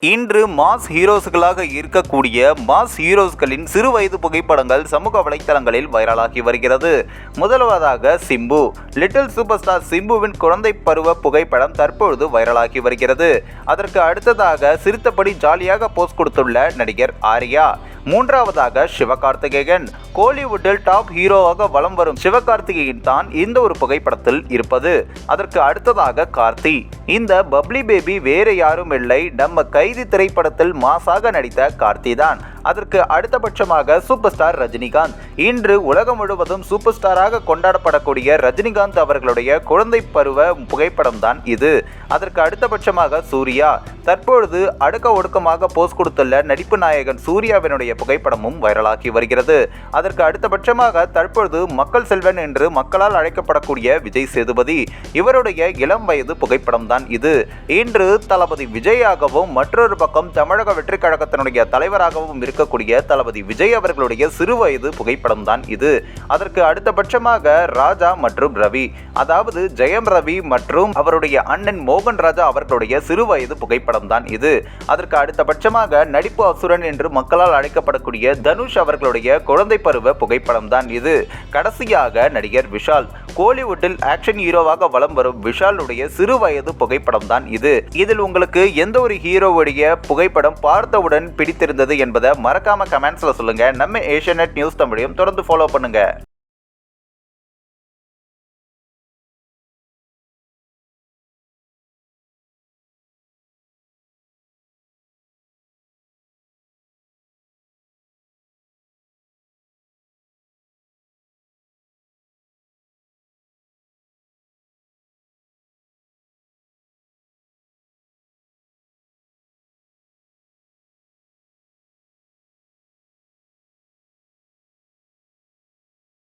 இன்று மாஸ் ஹீரோஸ்களாக இருக்கக்கூடிய மாஸ் ஹீரோஸ்களின் சிறு வயது புகைப்படங்கள் சமூக வலைத்தளங்களில் வைரலாகி வருகிறது. முதலாவதாக சிம்பு. லிட்டில் சூப்பர் ஸ்டார் சிம்புவின் குழந்தை பருவ புகைப்படம் தற்பொழுது வைரலாகி வருகிறது. அதற்கு அடுத்ததாக சிரித்தபடி ஜாலியாக போஸ்ட் கொடுத்துள்ள நடிகர் ஆர்யா. மூன்றாவதாக சிவகார்த்திகேயன். கோலிவுட்டில் டாப் ஹீரோவாக வலம் வரும் சிவகார்த்திகேயன் தான் இந்த ஒரு புகைப்படத்தில் இருப்பது. அதற்கு அடுத்ததாக கார்த்தி. இந்த பப்ளி பேபி வேறு யாரும் இல்லை. நம்ம கைதி திரைப்படத்தில் மாசாக நடித்த கார்த்தி தான் அதற்கு அடுத்தபட்சமாக சூப்பர் ஸ்டார் ரஜினிகாந்த். இன்று உலகம் முழுவதும் சூப்பர் ஸ்டாராக கொண்டாடப்படக்கூடிய ரஜினிகாந்த் அவர்களுடைய குழந்தை பருவ புகைப்படம் தான் இது. அதற்கு அடுத்தபட்சமாக சூர்யா. தற்பொழுது அடுக்க ஒடுக்கமாக போஸ் கொடுத்துள்ள நடிப்பு நாயகன் சூர்யாவினுடைய புகைப்படமும் வைரலாகி வருகிறது. அதற்கு அடுத்தபட்சமாக தற்பொழுது மக்கள் செல்வன் என்று மக்களால் அழைக்கப்படக்கூடிய விஜய் சேதுபதி. இவருடைய இளம் வயது புகைப்படம் தான் இது. இன்று தளபதி விஜயாகவும் மற்றொரு பக்கம் தமிழக வெற்றி கழகத்தினுடைய தலைவராகவும் இருக்கக்கூடிய தளபதி விஜய் அவர்களுடைய சிறுவயது புகைப்படம் தான் இது. அதற்கு அடுத்தபட்சமாக ராஜா மற்றும் ரவி அதாவது ஜெயம் ரவி மற்றும் அவருடைய அண்ணன் மோகன் ராஜா அவர்களுடைய சிறு வயது புகைப்படம் தான் இது. அதற்கு அடுத்தபட்சமாக நடிப்பு அசுரன் என்று மக்களால் அழைக்கப்படக்கூடிய தனுஷ் அவர்களுடைய குழந்தை பருவ புகைப்படம் தான் இது. கடைசியாக நடிகர் விஷால் கோலிவுட்டில் ஆக்ஷன் ஹீரோவாக வலம் வரும் விஷாலுடைய சிறு வயது புகைப்படம் தான் இது. இதில் உங்களுக்கு எந்த ஒரு ஹீரோவுடைய புகைப்படம் பார்த்தவுடன் பிடித்திருந்தது என்பதை மறக்காம கமெண்ட்ஸ்ல சொல்லுங்க. நம்ம ஏஷியநெட் நியூஸ் தமிழையும் தொடர்ந்து ஃபாலோ பண்ணுங்க.